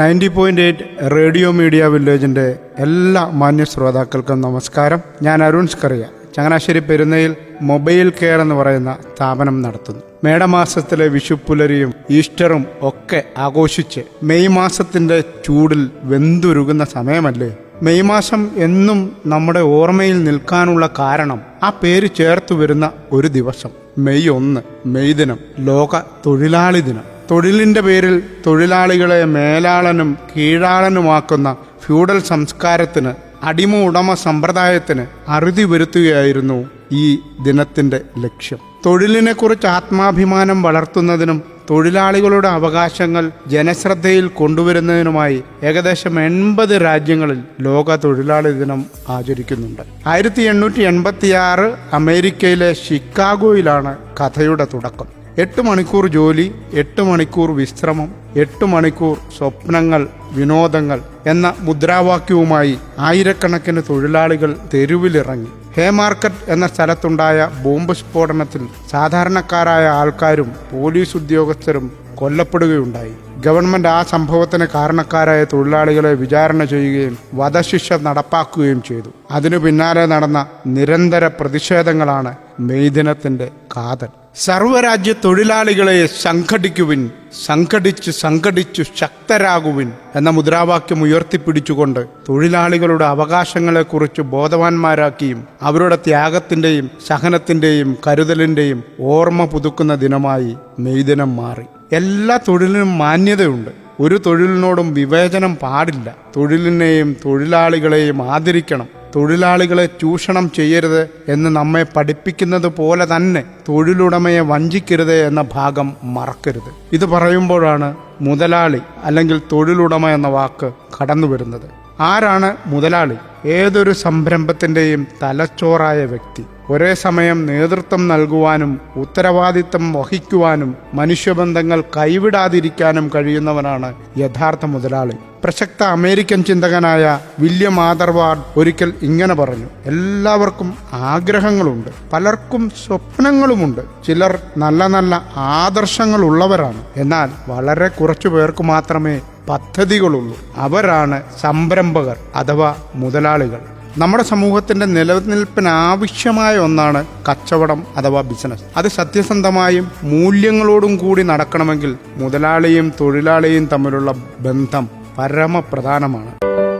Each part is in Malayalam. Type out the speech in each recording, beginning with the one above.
Ninety point eight radio media വില്ലേജിന്റെ എല്ലാ മാന്യ ശ്രോതാക്കൾക്കും നമസ്കാരം. ഞാൻ അരുൺ സ്കറിയ. ചങ്ങനാശ്ശേരി പെരുന്നയിൽ മൊബൈൽ കെയർ എന്ന് പറയുന്ന സ്ഥാപനം നടത്തുന്നു. മേടമാസത്തിലെ വിഷുപ്പുലരിയും ഈസ്റ്ററും ഒക്കെ ആഘോഷിച്ച് മെയ് മാസത്തിന്റെ ചൂടിൽ വെന്തുരുകുന്ന സമയമല്ലേ? മെയ് മാസം എന്നും നമ്മുടെ ഓർമ്മയിൽ നിൽക്കാനുള്ള കാരണം ആ പേര് ചേർത്ത് വരുന്ന ഒരു ദിവസം. മെയ് ഒന്ന് മെയ് ദിനം ലോക തൊഴിലാളി ദിനം. തൊഴിലിന്റെ പേരിൽ തൊഴിലാളികളെ മേലാളനും കീഴാളനുമാക്കുന്ന ഫ്യൂഡൽ സംസ്കാരത്തിന് അടിമ ഉടമ സമ്പ്രദായത്തിന് അറുതി വരുത്തുകയായിരുന്നു ഈ ദിനത്തിന്റെ ലക്ഷ്യം. തൊഴിലിനെക്കുറിച്ച് ആത്മാഭിമാനം വളർത്തുന്നതിനും തൊഴിലാളികളുടെ അവകാശങ്ങൾ ജനശ്രദ്ധയിൽ കൊണ്ടുവരുന്നതിനുമായി ഏകദേശം എൺപത് രാജ്യങ്ങളിൽ ലോക തൊഴിലാളി ദിനം ആചരിക്കുന്നുണ്ട്. ആയിരത്തി എണ്ണൂറ്റി എൺപത്തിയാറ് അമേരിക്കയിലെ ഷിക്കാഗോയിലാണ് കഥയുടെ തുടക്കം. എട്ട് മണിക്കൂർ ജോലി എട്ട് മണിക്കൂർ വിശ്രമം എട്ട് മണിക്കൂർ സ്വപ്നങ്ങൾ വിനോദങ്ങൾ എന്ന മുദ്രാവാക്യവുമായി ആയിരക്കണക്കിന് തൊഴിലാളികൾ തെരുവിലിറങ്ങി. ഹേ മാർക്കറ്റ് എന്ന സ്ഥലത്തുണ്ടായ ബോംബ് സ്ഫോടനത്തിൽ സാധാരണക്കാരായ ആൾക്കാരും പോലീസ് ഉദ്യോഗസ്ഥരും കൊല്ലപ്പെടുകയുണ്ടായി. ഗവൺമെന്റ് ആ സംഭവത്തിന് കാരണക്കാരായ തൊഴിലാളികളെ വിചാരണ ചെയ്യുകയും വധശിക്ഷ നടപ്പാക്കുകയും ചെയ്തു. അതിനു പിന്നാലെ നടന്ന നിരന്തര പ്രതിഷേധങ്ങളാണ് മെയ്ദിനത്തിന്റെ കാതൽ. സർവരാജ്യ തൊഴിലാളികളെ സംഘടിക്കുവിൻ സംഘടിച്ച് സംഘടിച്ചു ശക്തരാകുവിൻ എന്ന മുദ്രാവാക്യം ഉയർത്തിപ്പിടിച്ചുകൊണ്ട് തൊഴിലാളികളുടെ അവകാശങ്ങളെക്കുറിച്ച് ബോധവാന്മാരാക്കിയും അവരുടെ ത്യാഗത്തിന്റെയും സഹനത്തിന്റെയും കരുതലിന്റെയും ഓർമ്മ പുതുക്കുന്ന ദിനമായി മെയ് ദിനം മാറി. എല്ലാ തൊഴിലിനും മാന്യതയുണ്ട്. ഒരു തൊഴിലിനോടും വിവേചനം പാടില്ല. തൊഴിലിനെയും തൊഴിലാളികളെയും ആദരിക്കണം. തൊഴിലാളികളെ ചൂഷണം ചെയ്യരുത് എന്ന് നമ്മെ പഠിപ്പിക്കുന്നത് പോലെ തന്നെ തൊഴിലുടമയെ വഞ്ചിക്കരുത് എന്ന ഭാഗം മറക്കരുത്. ഇത് പറയുമ്പോഴാണ് മുതലാളി അല്ലെങ്കിൽ തൊഴിലുടമ എന്ന വാക്ക് കടന്നു വരുന്നത് ആരാണ് മുതലാളി? ഏതൊരു സംരംഭത്തിന്റെയും തലച്ചോറായ വ്യക്തി. ഒരേ സമയം നേതൃത്വം നൽകുവാനും ഉത്തരവാദിത്തം വഹിക്കുവാനും മനുഷ്യബന്ധങ്ങൾ കൈവിടാതിരിക്കാനും കഴിയുന്നവനാണ് യഥാർത്ഥ മുതലാളി. പ്രസക്ത അമേരിക്കൻ ചിന്തകനായ വില്യം ആദർവാർഡ് ഒരിക്കൽ ഇങ്ങനെ പറഞ്ഞു. എല്ലാവർക്കും ആഗ്രഹങ്ങളുണ്ട്. പലർക്കും സ്വപ്നങ്ങളുമുണ്ട്. ചിലർ നല്ല നല്ല ആദർശങ്ങളുള്ളവരാണ്. എന്നാൽ വളരെ കുറച്ചു പേർക്ക് മാത്രമേ പദ്ധതികളുള്ളൂ. അവരാണ് സംരംഭകർ അഥവാ മുതലാളികൾ. നമ്മുടെ സമൂഹത്തിന്റെ നിലനിൽപ്പിന് ആവശ്യമായ ഒന്നാണ് കച്ചവടം അഥവാ ബിസിനസ്. അത് സത്യസന്ധമായും മൂല്യങ്ങളോടും കൂടി നടക്കണമെങ്കിൽ മുതലാളിയും തൊഴിലാളിയും തമ്മിലുള്ള ബന്ധം പരമപ്രധാനമാണ്.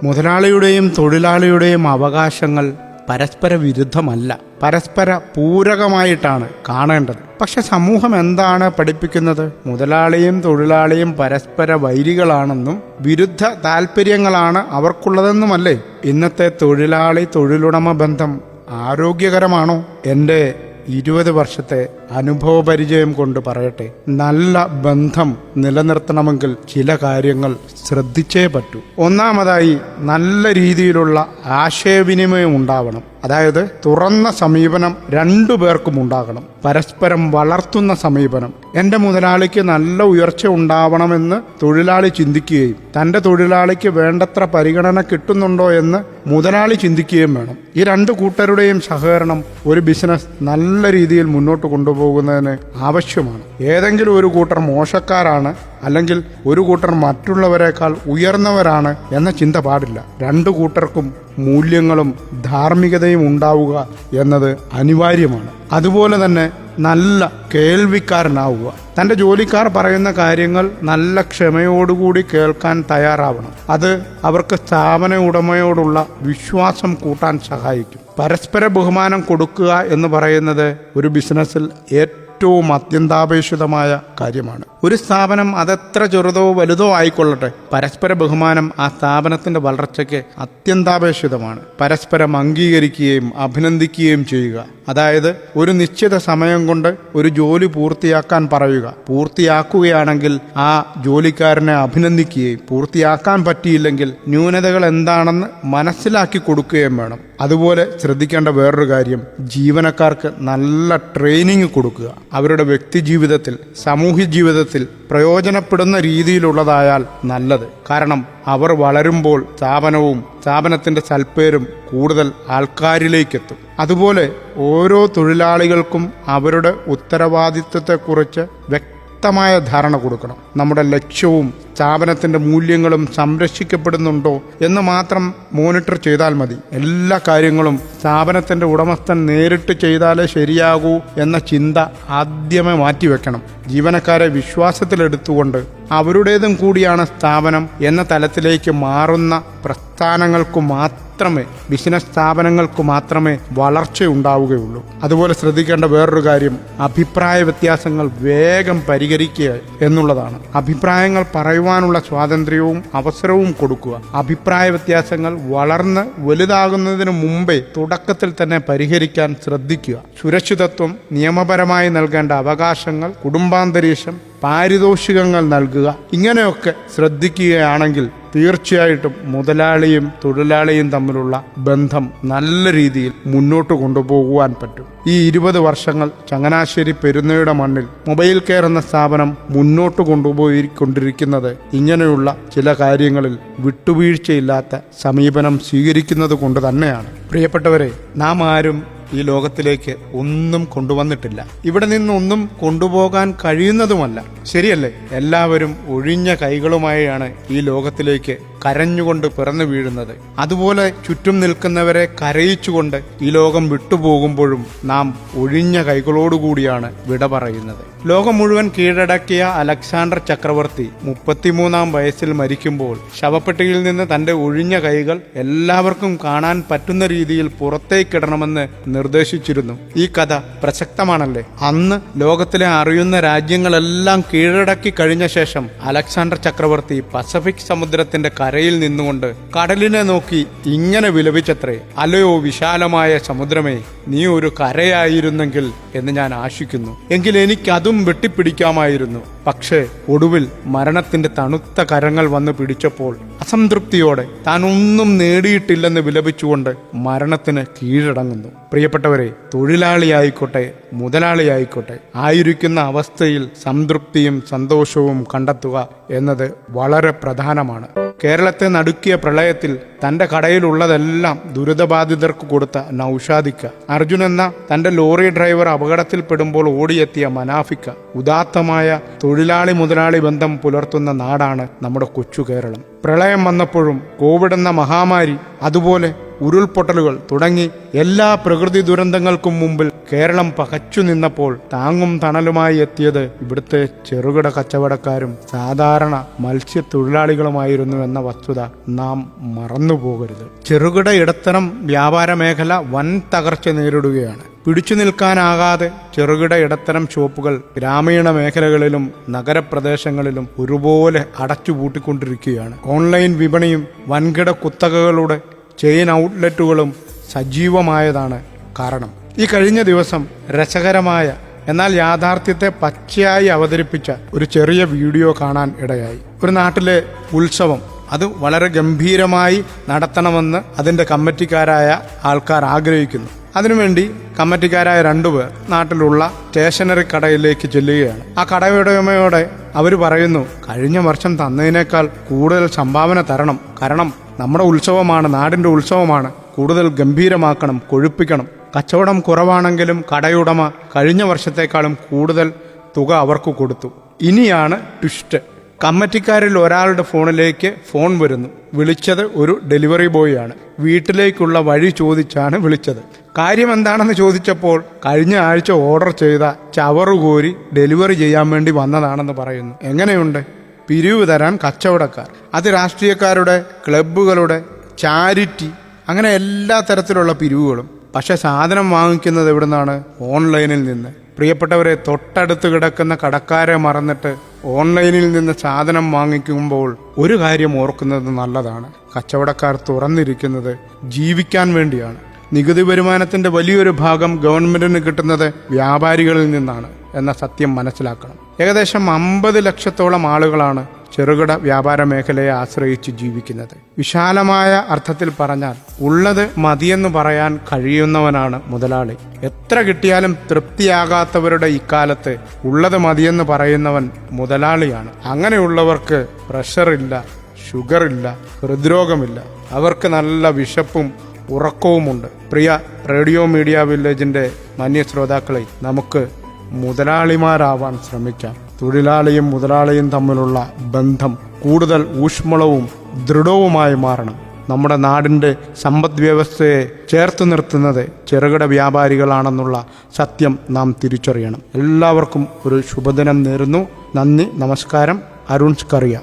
മുതലാളിയുടെയും തൊഴിലാളിയുടെയും അവകാശങ്ങൾ പരസ്പര വിരുദ്ധമല്ല പരസ്പര പൂരകമായിട്ടാണ് കാണേണ്ടത്. പക്ഷെ സമൂഹം എന്താണ് പഠിപ്പിക്കുന്നത്? മുതലാളിയും തൊഴിലാളിയും പരസ്പര വൈരികളാണെന്നും വിരുദ്ധ താല്പര്യങ്ങളാണ് അവർക്കുള്ളതെന്നുമല്ലേ? ഇന്നത്തെ തൊഴിലാളി തൊഴിലുടമ ബന്ധം ആരോഗ്യകരമാണോ? എന്റെ ഇരുപത് വർഷത്തെ അനുഭവ പരിചയം കൊണ്ട് പറയട്ടെ. നല്ല ബന്ധം നിലനിർത്തണമെങ്കിൽ ചില കാര്യങ്ങൾ ശ്രദ്ധിച്ചേ പറ്റൂ. ഒന്നാമതായി നല്ല രീതിയിലുള്ള ആശയവിനിമയം ഉണ്ടാവണം. അതായത് തുറന്ന സമീപനം രണ്ടു പേർക്കും ഉണ്ടാകണം. പരസ്പരം വളർത്തുന്ന സമീപനം. എന്റെ മുതലാളിക്ക് നല്ല ഉയർച്ച ഉണ്ടാവണമെന്ന് തൊഴിലാളി ചിന്തിക്കുകയും തന്റെ തൊഴിലാളിക്ക് വേണ്ടത്ര പരിഗണന കിട്ടുന്നുണ്ടോ എന്ന് മുതലാളി ചിന്തിക്കുകയും വേണം. ഈ രണ്ട് കൂട്ടരുടെയും സഹകരണം ഒരു ബിസിനസ് നല്ല രീതിയിൽ മുന്നോട്ട് കൊണ്ടുപോകുന്നതിന് ആവശ്യമാണ്. ഏതെങ്കിലും ഒരു കൂട്ടർ മോശക്കാരാണ് അല്ലെങ്കിൽ ഒരു കൂട്ടർ മറ്റുള്ളവരെക്കാൾ ഉയർന്നവരാണ് എന്ന ചിന്ത പാടില്ല. രണ്ടു കൂട്ടർക്കും മൂല്യങ്ങളും ധാർമ്മികതയും ഉണ്ടാവുക എന്നത് അനിവാര്യമാണ്. അതുപോലെ തന്നെ നല്ല കേൾവിക്കാരനാവുക. തന്റെ ജോലിക്കാർ പറയുന്ന കാര്യങ്ങൾ നല്ല ക്ഷമയോടുകൂടി കേൾക്കാൻ തയ്യാറാവണം. അത് അവർക്ക് സ്ഥാപന ഉടമയോടുള്ള വിശ്വാസം കൂട്ടാൻ സഹായിക്കും. പരസ്പര ബഹുമാനം കൊടുക്കുക എന്ന് പറയുന്നത് ഒരു ബിസിനസ്സിൽ ഏറ്റവും അത്യന്താപേക്ഷിതമായ കാര്യമാണ്. ഒരു സ്ഥാപനം അതെത്ര ചെറുതോ വലുതോ ആയിക്കൊള്ളട്ടെ. പരസ്പര ബഹുമാനം ആ സ്ഥാപനത്തിന്റെ വളർച്ചയ്ക്ക് അത്യന്താപേക്ഷിതമാണ്. പരസ്പരം അംഗീകരിക്കുകയും അഭിനന്ദിക്കുകയും ചെയ്യുക. അതായത് ഒരു നിശ്ചിത സമയം കൊണ്ട് ഒരു ജോലി പൂർത്തിയാക്കാൻ പറയുക. പൂർത്തിയാക്കുകയാണെങ്കിൽ ആ ജോലിക്കാരനെ അഭിനന്ദിക്കുകയും പൂർത്തിയാക്കാൻ പറ്റിയില്ലെങ്കിൽ ന്യൂനതകൾ എന്താണെന്ന് മനസ്സിലാക്കി കൊടുക്കുകയും വേണം. അതുപോലെ ശ്രദ്ധിക്കേണ്ട വേറൊരു കാര്യം ജീവനക്കാർക്ക് നല്ല ട്രെയിനിങ് കൊടുക്കുക. അവരുടെ വ്യക്തി ജീവിതത്തിൽ സാമൂഹ്യ ജീവിതത്തിൽ പ്രയോജനപ്പെടുന്ന രീതിയിലുള്ളതായാൽ നല്ലത്. കാരണം അവർ വളരുമ്പോൾ സ്ഥാപനവും സ്ഥാപനത്തിന്റെ സൽപ്പേരും കൂടുതൽ ആൾക്കാരിലേക്കെത്തും. അതുപോലെ ഓരോ തൊഴിലാളികൾക്കും അവരുടെ ഉത്തരവാദിത്വത്തെക്കുറിച്ച് വ്യക്തമായ ധാരണ കൊടുക്കണം. നമ്മുടെ ലക്ഷ്യവും സ്ഥാപനത്തിന്റെ മൂല്യങ്ങളും സംരക്ഷിക്കപ്പെടുന്നുണ്ടോ എന്ന് മാത്രം മോണിറ്റർ ചെയ്താൽ മതി. എല്ലാ കാര്യങ്ങളും സ്ഥാപനത്തിന്റെ ഉടമസ്ഥൻ നേരിട്ട് ചെയ്താലേ ശരിയാകൂ എന്ന ചിന്ത ആദ്യമേ മാറ്റിവെക്കണം. ജീവനക്കാരെ വിശ്വാസത്തിലെടുത്തുകൊണ്ട് അവരുടേതും കൂടിയാണ് സ്ഥാപനം എന്ന തലത്തിലേക്ക് മാറുന്ന പ്രസ്ഥാനങ്ങൾക്ക് മാത്രമേ ബിസിനസ് സ്ഥാപനങ്ങൾക്ക് മാത്രമേ വളർച്ച ഉണ്ടാവുകയുള്ളൂ. അതുപോലെ ശ്രദ്ധിക്കേണ്ട വേറൊരു കാര്യം അഭിപ്രായ വ്യത്യാസങ്ങൾ വേഗം പരിഹരിക്കുക എന്നുള്ളതാണ്. അഭിപ്രായങ്ങൾ പറയുവാനുള്ള സ്വാതന്ത്ര്യവും അവസരവും കൊടുക്കുക. അഭിപ്രായ വ്യത്യാസങ്ങൾ വളർന്ന് വലുതാകുന്നതിന് മുമ്പേ തുടക്കത്തിൽ തന്നെ പരിഹരിക്കാൻ ശ്രദ്ധിക്കുക. സുരക്ഷിതത്വം നിയമപരമായി നൽകേണ്ട അവകാശങ്ങൾ കുടുംബാന്തരീക്ഷം പാരിതോഷികങ്ങൾ നൽകുക ഇങ്ങനെയൊക്കെ ശ്രദ്ധിക്കുകയാണെങ്കിൽ തീർച്ചയായിട്ടും മുതലാളിയും തൊഴിലാളിയും തമ്മിലുള്ള ബന്ധം നല്ല രീതിയിൽ മുന്നോട്ട് കൊണ്ടുപോകുവാൻ പറ്റും. ഈ ഇരുപത് വർഷങ്ങൾ ചങ്ങനാശ്ശേരി പെരുന്നയുടെ മണ്ണിൽ മൊബൈൽ കെയർ എന്ന സ്ഥാപനം മുന്നോട്ട് കൊണ്ടുപോയിക്കൊണ്ടിരിക്കുന്നത് ഇങ്ങനെയുള്ള ചില കാര്യങ്ങളിൽ വിട്ടുവീഴ്ചയില്ലാത്ത സമീപനം സ്വീകരിക്കുന്നത് കൊണ്ട് തന്നെയാണ്. പ്രിയപ്പെട്ടവരെ നാം ആരും ഈ ലോകത്തിലേക്ക് ഒന്നും കൊണ്ടുവന്നിട്ടില്ല. ഇവിടെ നിന്നൊന്നും കൊണ്ടുപോകാൻ കഴിയുന്നതുമല്ല. ശരിയല്ലേ? എല്ലാവരും ഒഴിഞ്ഞ കൈകളുമായാണ് ഈ ലോകത്തിലേക്ക് കരഞ്ഞുകൊണ്ട് പിറന്നു വീഴുന്നത്. അതുപോലെ ചുറ്റും നിൽക്കുന്നവരെ കരയിച്ചുകൊണ്ട് ഈ ലോകം വിട്ടുപോകുമ്പോഴും നാം ഒഴിഞ്ഞ കൈകളോടുകൂടിയാണ് വിട പറയുന്നത്. ലോകം മുഴുവൻ കീഴടക്കിയ അലക്സാണ്ടർ ചക്രവർത്തി മുപ്പത്തിമൂന്നാം വയസ്സിൽ മരിക്കുമ്പോൾ ശവപ്പെട്ടിയിൽ നിന്ന് തന്റെ ഒഴിഞ്ഞ കൈകൾ എല്ലാവർക്കും കാണാൻ പറ്റുന്ന രീതിയിൽ പുറത്തേക്കിടണമെന്ന് നിർദ്ദേശിച്ചിരുന്നു. ഈ കഥ പ്രസക്തമാണല്ലേ? അന്ന് ലോകത്തിലെ അറിയുന്ന രാജ്യങ്ങളെല്ലാം കീഴടക്കി കഴിഞ്ഞ ശേഷം അലക്സാണ്ടർ ചക്രവർത്തി പസഫിക് സമുദ്രത്തിന്റെ കരയിൽ നിന്നുകൊണ്ട് കടലിനെ നോക്കി ഇങ്ങനെ വിലപിച്ചത്രേ. അലയോ വിശാലമായ സമുദ്രമേ നീ ഒരു കരയായിരുന്നെങ്കിൽ എന്ന് ഞാൻ ആശിക്കുന്നു. എങ്കിൽ എനിക്കതും വെട്ടിപ്പിടിക്കാമായിരുന്നു. പക്ഷേ ഒടുവിൽ മരണത്തിന്റെ തണുത്ത കരങ്ങൾ വന്ന് പിടിച്ചപ്പോൾ അസംതൃപ്തിയോടെ താൻ ഒന്നും നേടിയിട്ടില്ലെന്ന് വിലപിച്ചുകൊണ്ട് മരണത്തിന് കീഴടങ്ങുന്നു. പ്രിയപ്പെട്ടവരെ തൊഴിലാളിയായിക്കോട്ടെ മുതലാളിയായിക്കോട്ടെ ആയിരിക്കുന്ന അവസ്ഥയിൽ സംതൃപ്തിയും സന്തോഷവും കണ്ടെത്തുക എന്നത് വളരെ പ്രധാനമാണ്. കേരളത്തെ നടുക്കിയ പ്രളയത്തിൽ തന്റെ കടയിലുള്ളതെല്ലാം ദുരിതബാധിതർക്ക് കൊടുത്ത നൌഷാദിക്ക. അർജുൻ എന്ന തന്റെ ലോറി ഡ്രൈവർ അപകടത്തിൽപ്പെടുമ്പോൾ ഓടിയെത്തിയ മനാഫിക്ക. ഉദാത്തമായ തൊഴിലാളി മുതലാളി ബന്ധം പുലർത്തുന്ന നാടാണ് നമ്മുടെ കൊച്ചു കേരളം. പ്രളയം വന്നപ്പോഴും കോവിഡ് എന്ന മഹാമാരി അതുപോലെ ഉരുൾപൊട്ടലുകൾ തുടങ്ങി എല്ലാ പ്രകൃതി ദുരന്തങ്ങൾക്കും മുമ്പിൽ കേരളം പകച്ചു നിന്നപ്പോൾ താങ്ങും തണലുമായി എത്തിയത് ഇവിടുത്തെ ചെറുകിട കച്ചവടക്കാരും സാധാരണ മത്സ്യത്തൊഴിലാളികളുമായിരുന്നു എന്ന വസ്തുത നാം മറന്നുപോകരുത്. ചെറുകിട ഇടത്തരം വ്യാപാര മേഖല വൻ തകർച്ച നേരിടുകയാണ്. പിടിച്ചു നിൽക്കാനാകാതെ ചെറുകിട ഇടത്തരം ഷോപ്പുകൾ ഗ്രാമീണ മേഖലകളിലും നഗരപ്രദേശങ്ങളിലും ഒരുപോലെ അടച്ചുപൂട്ടിക്കൊണ്ടിരിക്കുകയാണ്. ഓൺലൈൻ വിപണിയും വൻകിട കുത്തകകളുടെ ചെയിൻ ഔട്ട്ലെറ്റുകളും സജീവമായതാണ് കാരണം. ഈ കഴിഞ്ഞ ദിവസം രസകരമായ എന്നാൽ യാഥാർത്ഥ്യത്തെ പച്ചയായി അവതരിപ്പിച്ച ഒരു ചെറിയ വീഡിയോ കാണാൻ ഇടയായി. ഒരു നാട്ടിലെ ഉത്സവം അത് വളരെ ഗംഭീരമായി നടത്തണമെന്ന് അതിന്റെ കമ്മിറ്റിക്കാരായ ആൾക്കാർ ആഗ്രഹിക്കുന്നു. അതിനുവേണ്ടി കമ്മിറ്റിക്കാരായ രണ്ടുപേർ നാട്ടിലുള്ള സ്റ്റേഷനറി കടയിലേക്ക് ചെല്ലുകയാണ്. ആ കടയുടമയോടെ അവർ പറയുന്നു കഴിഞ്ഞ വർഷം തന്നതിനേക്കാൾ കൂടുതൽ സംഭാവന തരണം. കാരണം നമ്മുടെ ഉത്സവമാണ് നാടിന്റെ ഉത്സവമാണ്. കൂടുതൽ ഗംഭീരമാക്കണം കൊഴുപ്പിക്കണം. കച്ചവടം കുറവാണെങ്കിലും കടയുടമ കഴിഞ്ഞ വർഷത്തേക്കാളും കൂടുതൽ തുക അവർക്ക് കൊടുത്തു. ഇനിയാണ് ട്വിസ്റ്റ്. കമ്മിറ്റിക്കാരിൽ ഒരാളുടെ ഫോണിലേക്ക് ഫോൺ വരുന്നു. വിളിച്ചത് ഒരു ഡെലിവറി ബോയ് ആണ് വീട്ടിലേക്കുള്ള വഴി ചോദിച്ചാണ് വിളിച്ചത്. കാര്യം എന്താണെന്ന് ചോദിച്ചപ്പോൾ കഴിഞ്ഞ ആഴ്ച ഓർഡർ ചെയ്ത ചവറുകോരി ഡെലിവറി ചെയ്യാൻ വേണ്ടി വന്നതാണെന്ന് പറയുന്നു. എങ്ങനെയുണ്ട്? പിരിവ് തരാൻ കച്ചവടക്കാർ. അത് രാഷ്ട്രീയക്കാരുടെ ക്ലബ്ബുകളുടെ ചാരിറ്റി അങ്ങനെ എല്ലാ തരത്തിലുള്ള പിരിവുകളും. പക്ഷെ സാധനം വാങ്ങിക്കുന്നത് എവിടെ നിന്നാണ് ഓൺലൈനിൽ നിന്ന്. പ്രിയപ്പെട്ടവരെ തൊട്ടടുത്ത് കിടക്കുന്ന കടക്കാരെ മറന്നിട്ട് ഓൺലൈനിൽ നിന്ന് സാധനം വാങ്ങിക്കുമ്പോൾ ഒരു കാര്യം ഓർക്കുന്നത് നല്ലതാണ്. കച്ചവടക്കാർ തുറന്നിരിക്കുന്നത് ജീവിക്കാൻ വേണ്ടിയാണ്. നികുതി വരുമാനത്തിന്റെ വലിയൊരു ഭാഗം ഗവൺമെന്റിന് കിട്ടുന്നത് വ്യാപാരികളിൽ നിന്നാണ് എന്ന സത്യം മനസ്സിലാക്കണം. ഏകദേശം അമ്പത് ലക്ഷത്തോളം ആളുകളാണ് ചെറുകിട വ്യാപാര മേഖലയെ ആശ്രയിച്ച് ജീവിക്കുന്നത്. വിശാലമായ അർത്ഥത്തിൽ പറഞ്ഞാൽ ഉള്ളത് മതിയെന്ന് പറയാൻ കഴിയുന്നവനാണ് മുതലാളി. എത്ര കിട്ടിയാലും തൃപ്തിയാകാത്തവരുടെ ഇക്കാലത്ത് ഉള്ളത് മതിയെന്ന് പറയുന്നവൻ മുതലാളിയാണ്. അങ്ങനെയുള്ളവർക്ക് പ്രഷറില്ല ഷുഗറില്ല ഹൃദ്രോഗമില്ല. അവർക്ക് നല്ല വിശപ്പും ഉറക്കവുമുണ്ട്. പ്രിയ റേഡിയോ മീഡിയ വില്ലേജിന്റെ മാന്യ ശ്രോതാക്കളെ നമുക്ക് മുതലാളിമാരാവാൻ ശ്രമിക്കാം. തൊഴിലാളിയും മുതലാളിയും തമ്മിലുള്ള ബന്ധം കൂടുതൽ ഊഷ്മളവും ദൃഢവുമായി മാറണം. നമ്മുടെ നാടിന്റെ സമ്പദ് വ്യവസ്ഥയെ ചേർത്ത് നിർത്തുന്നത് ചെറുകിട വ്യാപാരികളാണെന്നുള്ള സത്യം നാം തിരിച്ചറിയണം. എല്ലാവർക്കും ഒരു ശുഭദിനം നേരുന്നു. നന്ദി നമസ്കാരം. അരുൺ സ്കറിയ.